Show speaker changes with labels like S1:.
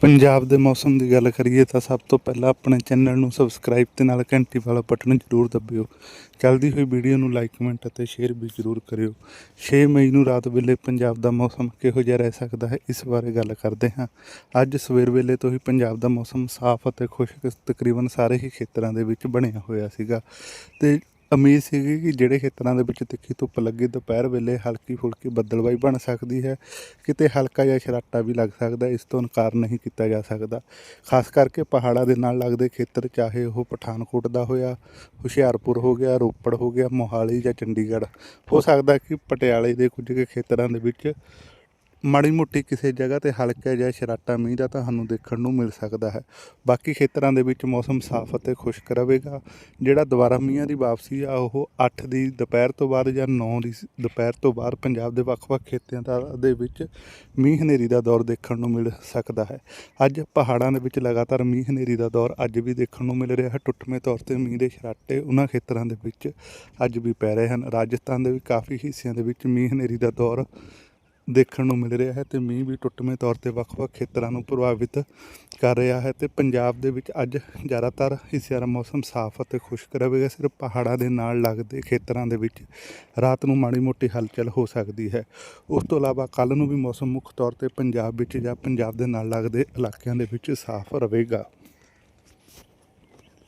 S1: ਪੰਜਾਬ ਦੇ ਮੌਸਮ ਦੀ ਗੱਲ ਕਰੀਏ ਤਾਂ ਸਭ ਤੋਂ ਪਹਿਲਾਂ ਆਪਣੇ ਚੈਨਲ ਨੂੰ ਸਬਸਕ੍ਰਾਈਬ ਤੇ ਨਾਲ ਘੰਟੀ ਵਾਲਾ ਬਟਨ ਜ਼ਰੂਰ ਦਬਿਓ। ਚੱਲਦੀ ਹੋਈ ਵੀਡੀਓ ਨੂੰ ਲਾਈਕ, ਕਮੈਂਟ ਅਤੇ ਸ਼ੇਅਰ ਵੀ ਜ਼ਰੂਰ ਕਰਿਓ। 6 ਮਈ ਨੂੰ ਰਾਤ ਵੇਲੇ ਪੰਜਾਬ ਦਾ ਮੌਸਮ ਕਿਹੋ ਜਿਹਾ ਰਹਿ ਸਕਦਾ ਹੈ, ਇਸ ਬਾਰੇ ਗੱਲ ਕਰਦੇ ਹਾਂ। ਅੱਜ ਸਵੇਰ ਵੇਲੇ ਤੋਂ ਹੀ ਪੰਜਾਬ ਦਾ ਮੌਸਮ ਸਾਫ਼ ਅਤੇ ਖੁਸ਼ਕ ਤਕਰੀਬਨ ਸਾਰੇ ਹੀ ਖੇਤਰਾਂ ਦੇ ਵਿੱਚ ਬਣਿਆ ਹੋਇਆ ਸੀਗਾ। ਤੇ ਉਮੀਦ ਸੀਗੀ ਕਿ ਜਿਹੜੇ ਖੇਤਰਾਂ ਦੇ ਵਿੱਚ ਤਿੱਖੀ ਧੁੱਪ ਲੱਗੀ, ਦੁਪਹਿਰ ਵੇਲੇ ਹਲਕੀ ਫੁਲਕੀ ਬੱਦਲਵਾਈ ਬਣ ਸਕਦੀ ਹੈ। ਕਿਤੇ ਹਲਕਾ ਜਿਹਾ ਛਰਾਟਾ ਵੀ ਲੱਗ ਸਕਦਾ ਇਸ ਤੋਂ ਇਨਕਾਰ ਨਹੀਂ ਕੀਤਾ ਜਾ ਸਕਦਾ। ਖਾਸ ਕਰਕੇ ਪਹਾੜਾਂ ਦੇ ਨਾਲ ਲੱਗਦੇ ਖੇਤਰ, ਚਾਹੇ ਉਹ ਪਠਾਨਕੋਟ ਦਾ ਹੋਇਆ, ਹੁਸ਼ਿਆਰਪੁਰ ਹੋ ਗਿਆ, ਰੋਪੜ ਹੋ ਗਿਆ, ਮੋਹਾਲੀ ਜਾਂ ਚੰਡੀਗੜ੍ਹ। ਹੋ ਸਕਦਾ ਕਿ ਪਟਿਆਲੇ ਦੇ ਕੁਝ ਕੁ ਖੇਤਰਾਂ ਦੇ ਵਿੱਚ ਮਾੜੀ ਮੋਟੀ ਕਿਸੇ ਜਗ੍ਹਾ ਤੇ ਹਲਕਾ ਜਿਹਾ ਸ਼ਰਾਟਾ ਮੀਂਹ ਦਾ ਤੁਹਾਨੂੰ ਦੇਖਣ ਨੂੰ ਮਿਲ ਸਕਦਾ ਹੈ। ਬਾਕੀ ਖੇਤਰਾਂ ਦੇ ਵਿੱਚ ਮੌਸਮ ਸਾਫ਼ ਅਤੇ ਖੁਸ਼ਕ ਰਹੇਗਾ। ਜਿਹੜਾ ਦੁਬਾਰਾ ਮੀਂਹਾਂ ਦੀ ਵਾਪਸੀ ਆ, ਉਹ 8 ਦੀ ਦੁਪਹਿਰ ਤੋਂ ਬਾਅਦ ਜਾਂ 9 ਦੀ ਦੁਪਹਿਰ ਤੋਂ ਬਾਅਦ ਪੰਜਾਬ ਦੇ ਵੱਖ-ਵੱਖ ਖੇਤਰਾਂ ਦਾ, ਦੇ ਵਿੱਚ ਮੀਂਹ ਹਨੇਰੀ ਦਾ ਦੌਰ ਦੇਖਣ ਨੂੰ ਮਿਲ ਸਕਦਾ ਹੈ। ਅੱਜ ਪਹਾੜਾਂ ਦੇ ਵਿੱਚ ਲਗਾਤਾਰ ਮੀਂਹ ਹਨੇਰੀ ਦਾ ਦੌਰ ਅੱਜ ਵੀ ਦੇਖਣ ਨੂੰ ਮਿਲ ਰਿਹਾ ਹੈ। ਟੁੱਟਵੇਂ ਤੌਰ ਤੇ ਮੀਂਹ ਦੇ ਸ਼ਰਾਟੇ ਉਹਨਾਂ ਖੇਤਰਾਂ ਦੇ ਵਿੱਚ ਅੱਜ ਵੀ ਪੈ ਰਹੇ ਹਨ। ਰਾਜਸਥਾਨ ਦੇ ਵੀ ਕਾਫੀ ਹਿੱਸਿਆਂ ਦੇ ਵਿੱਚ ਮੀਂਹ ਹਨੇਰੀ ਦਾ ਦੌਰ ਦੇਖਣ ਨੂੰ ਮਿਲ ਰਿਹਾ ਹੈ ਤੇ ਮੀਂਹ ਵੀ ਟੁੱਟਵੇਂ ਤੌਰ ਤੇ ਵੱਖ-ਵੱਖ ਖੇਤਰਾਂ ਨੂੰ ਪ੍ਰਭਾਵਿਤ ਕਰ ਰਿਹਾ ਹੈ ਤੇ ਪੰਜਾਬ ਦੇ ਵਿੱਚ ਅੱਜ ਜ਼ਿਆਦਾਤਰ ਹਿੱਸਿਆਂ ਦਾ ਮੌਸਮ ਸਾਫ਼ ਅਤੇ ਖੁਸ਼ਕ ਰਹੇਗਾ। ਸਿਰਫ ਪਹਾੜਾਂ ਦੇ ਨਾਲ ਲੱਗਦੇ ਖੇਤਰਾਂ ਦੇ ਵਿੱਚ ਰਾਤ ਨੂੰ ਮਾੜੀ ਮੋਟੀ ਹਲਚਲ ਹੋ ਸਕਦੀ ਹੈ। ਉਸ ਤੋਂ ਇਲਾਵਾ ਕੱਲ ਨੂੰ ਵੀ ਮੌਸਮ ਮੁੱਖ ਤੌਰ ਤੇ ਪੰਜਾਬ ਵਿੱਚ ਜਾਂ ਪੰਜਾਬ ਦੇ ਨਾਲ ਲੱਗਦੇ ਇਲਾਕਿਆਂ ਦੇ ਵਿੱਚ ਸਾਫ਼ ਰਹੇਗਾ।